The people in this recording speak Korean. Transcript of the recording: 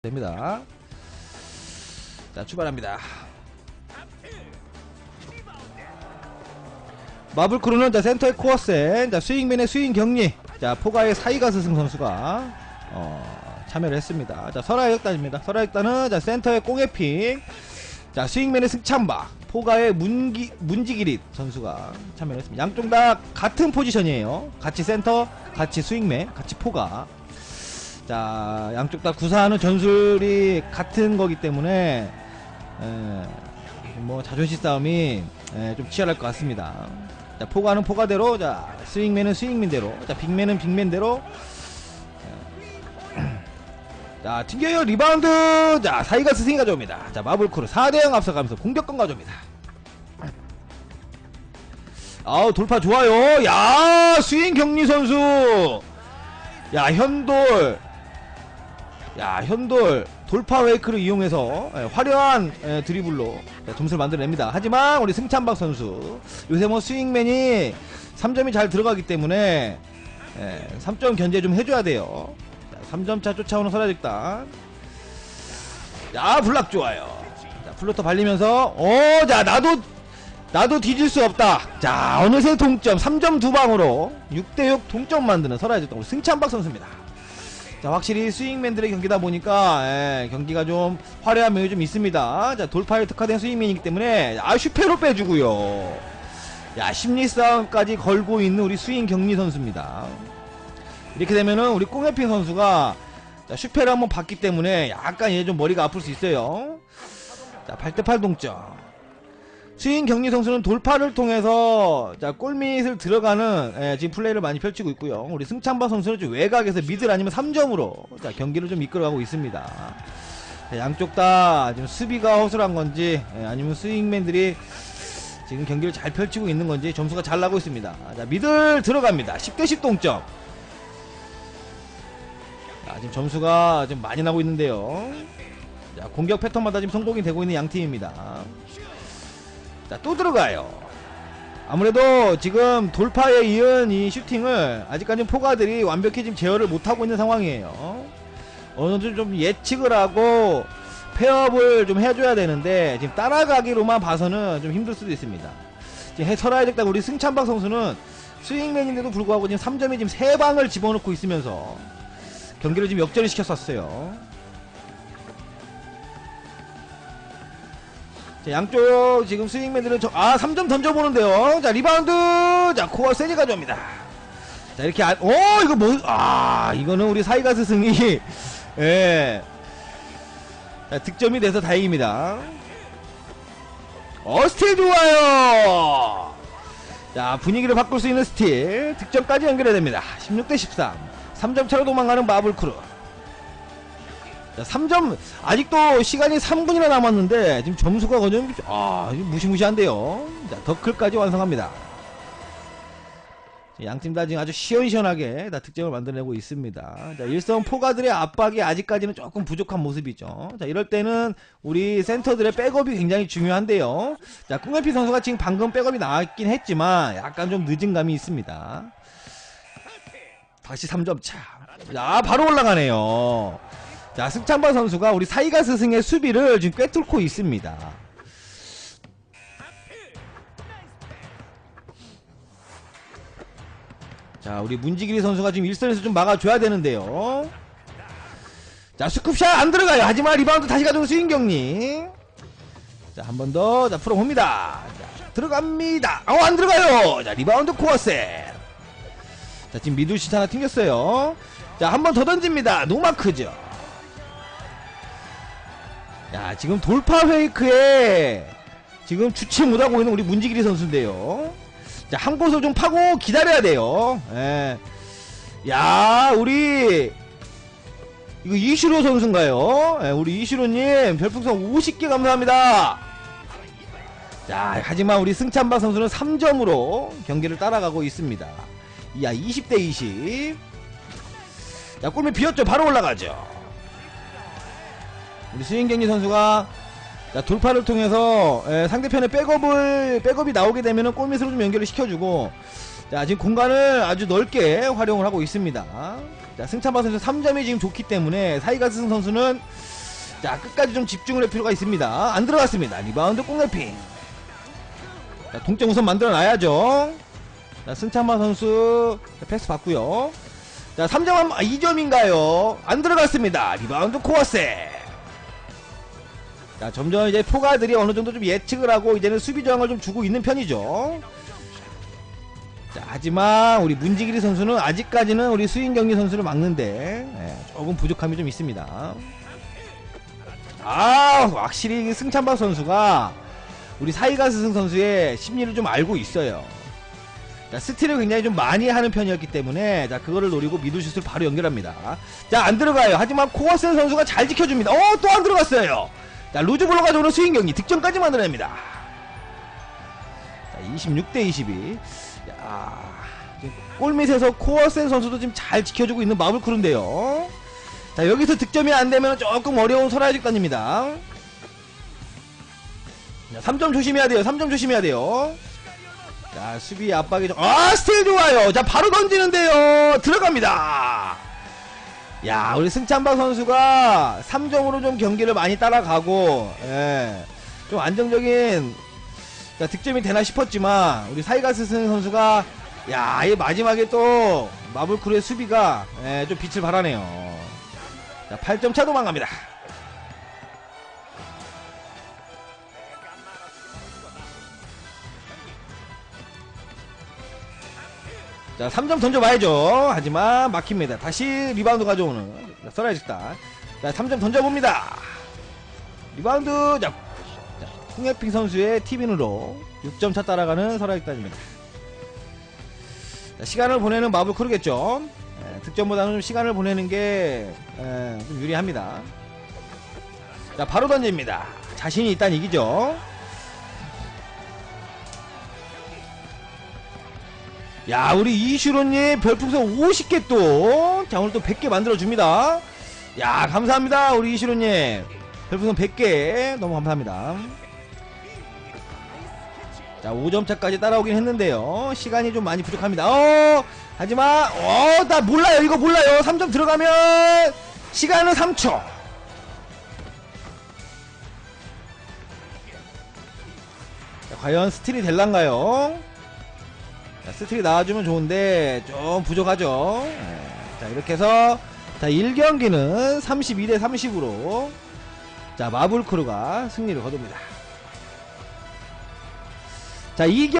됩니다. 자, 출발합니다. 마블 크루는 자, 센터의 코어센, 자, 스윙맨의 스윙 경리, 자, 포가의 사이가 스승 선수가, 어, 참여를 했습니다. 자, 설화역단입니다. 설화역단은, 자, 센터의 꽁해핑, 자, 스윙맨의 승찬박, 포가의 문기, 문지기릿 선수가 참여를 했습니다. 양쪽 다 같은 포지션이에요. 같이 센터, 같이 스윙맨, 같이 포가. 자 양쪽 다 구사하는 전술이 같은 거기 때문에 에, 뭐 자존심 싸움이 에, 좀 치열할 것 같습니다. 자 포가는 포가대로 자 스윙맨은 스윙맨대로 자 빅맨은 빅맨대로 에, 자 튕겨요 리바운드 자 사이가 스승이 가져옵니다. 자 마블크루 4대0 앞서가면서 공격권 가져옵니다. 아우 돌파 좋아요 야 스윙 경리 선수 야 현돌 야 현돌 돌파 웨이크를 이용해서 예, 화려한 예, 드리블로 예, 점수를 만들어냅니다. 하지만 우리 승찬박 선수 요새 뭐 스윙맨이 3점이 잘 들어가기 때문에 예, 3점 견제 좀 해줘야 돼요. 자, 3점차 쫓아오는 설아직단. 야 블락 좋아요. 자 플로터 발리면서 어자 나도 나도 뒤질 수 없다. 자 어느새 동점 3점 두 방으로 6대6 동점 만드는 설아직단 우리 승찬박 선수입니다 자 확실히 스윙맨들의 경기다 보니까 예, 경기가 좀 화려한 면이 좀 있습니다. 자 돌파에 특화된 스윙맨이기 때문에 아 슈페로 빼주고요. 야 심리 싸움까지 걸고 있는 우리 스윙 경리 선수입니다. 이렇게 되면은 우리 꽁해핑 선수가 자, 슈페를 한번 봤기 때문에 약간 얘 좀 머리가 아플 수 있어요. 자 8대8 동점 스윙 경리 선수는 돌파를 통해서 자 골밑을 들어가는 예, 지금 플레이를 많이 펼치고 있고요. 우리 승찬바 선수는 좀 외곽에서 미들 아니면 3점으로 자 경기를 좀 이끌어가고 있습니다. 자, 양쪽 다 지금 수비가 허술한 건지 예, 아니면 스윙맨들이 지금 경기를 잘 펼치고 있는 건지 점수가 잘 나고 있습니다. 자 미들 들어갑니다. 10대10 동점. 자 지금 점수가 지금 많이 나고 있는데요. 자 공격 패턴마다 지금 성공이 되고 있는 양 팀입니다. 자, 또 들어가요. 아무래도 지금 돌파에 이은 이 슈팅을 아직까지 포가들이 완벽히 지금 제어를 못하고 있는 상황이에요. 어느 정도 좀 예측을 하고 페업을 좀 해줘야 되는데 지금 따라가기로만 봐서는 좀 힘들 수도 있습니다. 지금 해설해야 겠다 우리 승찬박 선수는 스윙맨인데도 불구하고 지금 3점에 지금 3방을 집어넣고 있으면서 경기를 지금 역전을 시켰었어요. 자, 양쪽 지금 스윙맨들은 저, 아 3점 던져보는데요. 자 리바운드! 자 코어 세지 가져옵니다. 자 이렇게 안, 오 이거 뭐아 이거는 우리 사이가 스승이. 예. 자, 득점이 돼서 다행입니다. 어 스틸 좋아요! 자 분위기를 바꿀 수 있는 스틸. 득점까지 연결해야 됩니다. 16 대 13 3점 차로 도망가는 마블크루 자, 3점 아직도 시간이 3분이나 남았는데 지금 점수가 거좀 아 무시무시한데요. 자, 더클까지 완성합니다. 양팀 다 지금 아주 시원시원하게 다 득점을 만들어내고 있습니다. 자, 일선 포가들의 압박이 아직까지는 조금 부족한 모습이죠. 자, 이럴 때는 우리 센터들의 백업이 굉장히 중요한데요. 자, 꿍에피 선수가 지금 방금 백업이 나왔긴 했지만 약간 좀 늦은 감이 있습니다. 다시 3점 차. 자, 바로 올라가네요. 자, 승찬바 선수가 우리 사이가 스승의 수비를 지금 꿰뚫고 있습니다. 자, 우리 문지길이 선수가 지금 일선에서 좀 막아줘야 되는데요. 자, 스쿱샷 안 들어가요. 하지만 리바운드 다시 가져온 스윙경리. 자, 한 번 더. 자, 풀어봅니다. 자, 들어갑니다. 어, 안 들어가요. 자, 리바운드 코어셋. 자, 지금 미들슛 하나 튕겼어요. 자, 한 번 더 던집니다. 노마크죠. 야 지금 돌파 페이크에 지금 주체 못하고 있는 우리 문지기리 선수인데요. 자한 곳을 좀 파고 기다려야 돼요. 예. 야 우리 이거 이시로 선수인가요? 예, 우리 이시로님 별풍선 50개 감사합니다. 자 하지만 우리 승찬바 선수는 3점으로 경기를 따라가고 있습니다. 야 20대 20자 골밑 비었죠. 바로 올라가죠 우리 스윙경기 선수가 자, 돌파를 통해서 에, 상대편의 백업을 백업이 나오게 되면은 골밑으로 좀 연결을 시켜주고 자 지금 공간을 아주 넓게 활용을 하고 있습니다. 자, 승찬바 선수 3점이 지금 좋기 때문에 사이가스 선수는 자, 끝까지 좀 집중을 할 필요가 있습니다. 안 들어갔습니다. 리바운드 공래핑. 자, 동점 우선 만들어 놔야죠. 자, 승찬바 선수 자, 패스 받고요. 자, 3점 한, 아, 2점인가요? 안 들어갔습니다. 리바운드 코어세. 자, 점점 이제 포가들이 어느 정도 좀 예측을 하고 이제는 수비 저항을 좀 주고 있는 편이죠. 자, 하지만 우리 문지기리 선수는 아직까지는 우리 수인 경기 선수를 막는데 예, 조금 부족함이 좀 있습니다. 아, 확실히 승찬박 선수가 우리 사이가스 선수의 심리를 좀 알고 있어요. 자, 스틸을 굉장히 좀 많이 하는 편이었기 때문에 자, 그거를 노리고 미드슛을 바로 연결합니다. 자, 안 들어가요. 하지만 코어센 선수가 잘 지켜줍니다. 어, 또 안 들어갔어요. 자, 루즈블로 가져오는 스윙 경기 득점까지 만들어냅니다. 자, 26대 22. 야, 골밑에서 코어센 선수도 지금 잘 지켜주고 있는 마블 크루인데요. 자, 여기서 득점이 안 되면 조금 어려운 설아직단입니다. 자, 3점 조심해야 돼요. 3점 조심해야 돼요. 자, 수비 압박이 좀, 아, 스틸 좋아요. 자, 바로 던지는데요. 들어갑니다. 야, 우리 승찬박 선수가 3점으로 좀 경기를 많이 따라가고, 예, 좀 안정적인 자, 득점이 되나 싶었지만, 우리 사이가스 선수가, 야, 이 마지막에 또, 마블크루의 수비가, 예, 좀 빛을 발하네요. 자, 8점 차 도망갑니다. 자, 3점 던져봐야죠. 하지만 막힙니다. 다시 리바운드 가져오는 써라이직다. 자, 3점 던져봅니다. 리바운드, 자, 자 홍예핑 선수의 티빈으로 6점 차 따라가는 설아직단입니다. 자, 시간을 보내는 마블 크루겠죠. 예, 득점보다는 좀 시간을 보내는 게, 예, 좀 유리합니다. 자, 바로 던집니다. 자신이 있다는 얘기죠. 야 우리 이슈로님 별풍선 50개 또. 자 오늘 또 100개 만들어줍니다. 야 감사합니다 우리 이슈로님 별풍선 100개. 너무 감사합니다. 자 5점차까지 따라오긴 했는데요. 시간이 좀 많이 부족합니다. 어 하지만 어나 몰라요. 이거 몰라요. 3점 들어가면 시간은 3초. 자, 과연 스틸이 될란가요 자, 스틸이 나와주면 좋은데 좀 부족하죠. 예. 자 이렇게 해서 자 1경기는 32대 30으로 자 마블크루가 승리를 거둡니다. 자 2경